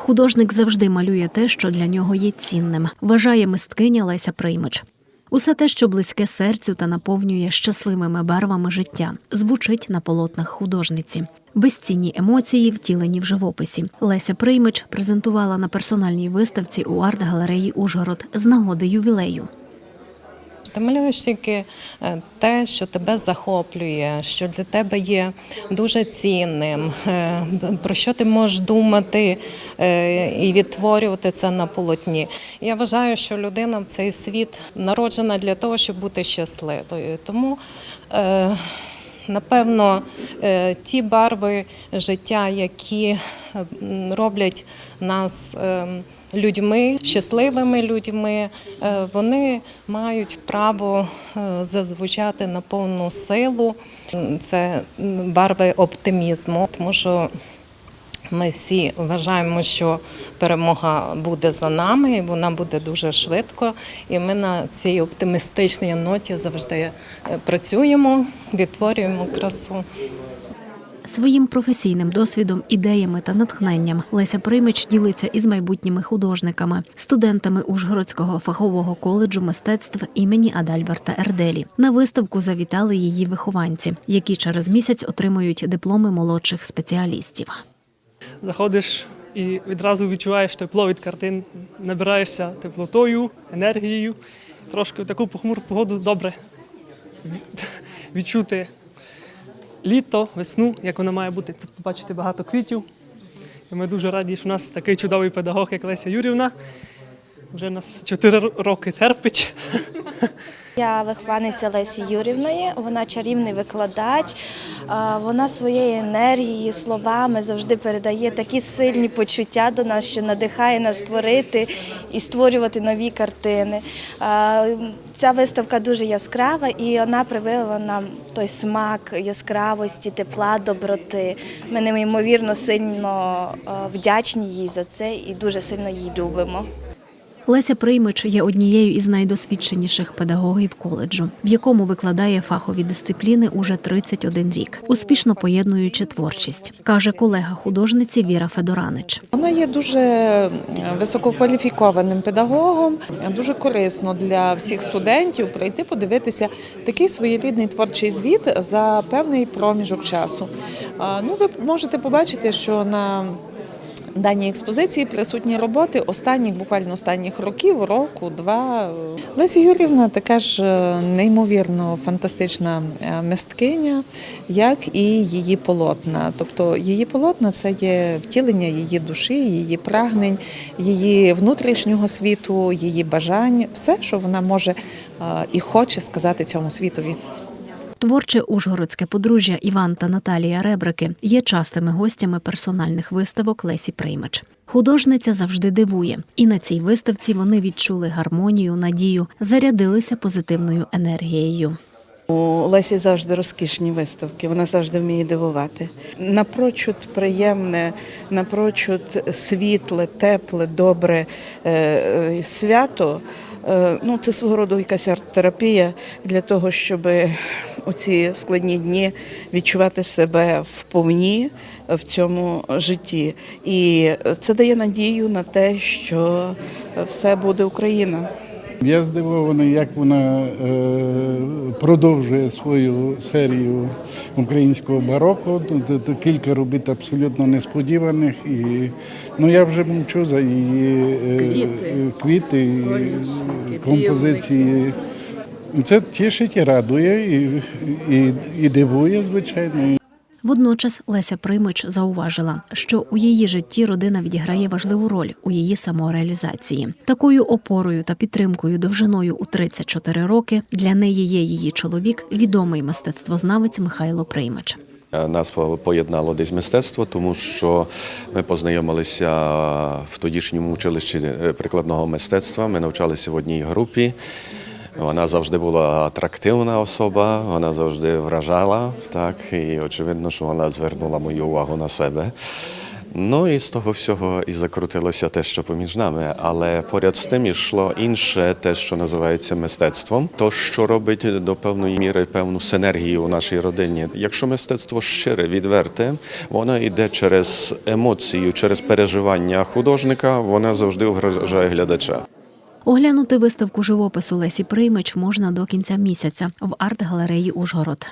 Художник завжди малює те, що для нього є цінним, вважає мисткиня Леся Приймич. Усе те, що близьке серцю та наповнює щасливими барвами життя, звучить на полотнах художниці. Безцінні емоції втілені в живописі. Леся Приймич презентувала на персональній виставці у арт-галереї Ужгород з нагоди ювілею. Ти малюєш тільки е, те, що тебе захоплює, що для тебе є дуже цінним, е, про що ти можеш думати е, і відтворювати це на полотні. Я вважаю, що людина в цей світ народжена для того, щоб бути щасливою. Тому Напевно, ті барви життя, які роблять нас е, людьми, щасливими людьми, е, вони мають право е, зазвучати на повну силу. Це барви оптимізму, тому що ми всі вважаємо, що перемога буде за нами, і вона буде дуже швидко. І ми на цій оптимістичній ноті завжди е, працюємо, відтворюємо красу. Своїм професійним досвідом, ідеями та натхненням Леся Приймич ділиться із майбутніми художниками, студентами Ужгородського фахового коледжу мистецтв імені Адальберта Ерделі. На виставку завітали її вихованці, які через місяць отримують дипломи молодших спеціалістів. заходиш і відразу відчуваєш тепло від картин, набираєшся теплотою, енергією. Трошки в таку похмуру погоду добре відчути літо, весну, як вона має бути. Тут побачити багато квітів. І ми дуже раді, що у нас такий чудовий педагог, як Леся Юрівна. Вже нас 4 роки терпить. Я вихованиця Лесі Юрівної, вона чарівний викладач. Вона своєю енергією, словами завжди передає такі сильні почуття до нас, що надихає нас створити і створювати нові картини. Ця виставка дуже яскрава і вона привела нам той смак яскравості, тепла, доброти. Ми неймовірно сильно вдячні їй за це і дуже сильно її любимо. Леся Приймич є однією із найдосвідченіших педагогів коледжу, в якому викладає фахові дисципліни уже 31 рік, успішно поєднуючи творчість, каже колега художниці Віра Федоранич. Вона є дуже висококваліфікованим педагогом. Дуже корисно для всіх студентів прийти подивитися такий своєрідний творчий звіт за певний проміжок часу. Ну, ви можете побачити, що на даній експозиції присутні роботи останніх, буквально останніх років, року, два. Леся Юрівна така ж е, неймовірно фантастична е, мисткиня, як і її полотна. Тобто її полотна це є втілення її душі, її прагнень, її внутрішнього світу, її бажань, все, що вона може е, і хоче сказати цьому світові. Творче ужгородське подружжя Іван та Наталія Ребрики є частими гостями персональних виставок Лесі Приймич. Художниця завжди дивує, і на цій виставці вони відчули гармонію, надію, зарядилися позитивною енергією. У Лесі завжди розкішні виставки, вона завжди вміє дивувати. Напрочуд приємне, напрочуд світле, тепле, добре е, е, свято. Е, Ну, це свого роду якась арт-терапія для того, щоб у ці складні дні відчувати себе вповні в цьому житті. І це дає надію на те, що все буде Україна. Я здивований, як вона е, продовжує свою серію українського бароко. Тут кілька робіт абсолютно несподіваних. І ну, я вже мовчу за її е, Квіти. е, квіти, композиції. Це тішить і радує, і, і, і дивує, звичайно. Водночас Леся Примич зауважила, що у її житті родина відіграє важливу роль у її самореалізації. Такою опорою та підтримкою довжиною у 34 роки для неї є її чоловік, відомий мистецтвознавець Михайло Примич. Нас поєднало десь мистецтво, тому що ми познайомилися в тодішньому училищі е, прикладного мистецтва. Ми навчалися в одній групі. Вона завжди була атрактивна особа, вона завжди вражала. Так, і очевидно, що вона звернула мою увагу на себе. Ну і з того всього і закрутилося те, що поміж нами. Але поряд з тим йшло інше, те, що називається мистецтвом, то що робить до певної міри певну синергію у нашій родині. Якщо мистецтво щире, відверте, воно йде через емоцію, через переживання художника, вона завжди вражає глядача. Оглянути виставку живопису Лесі Приймич можна до кінця місяця в арт-галереї Ужгород.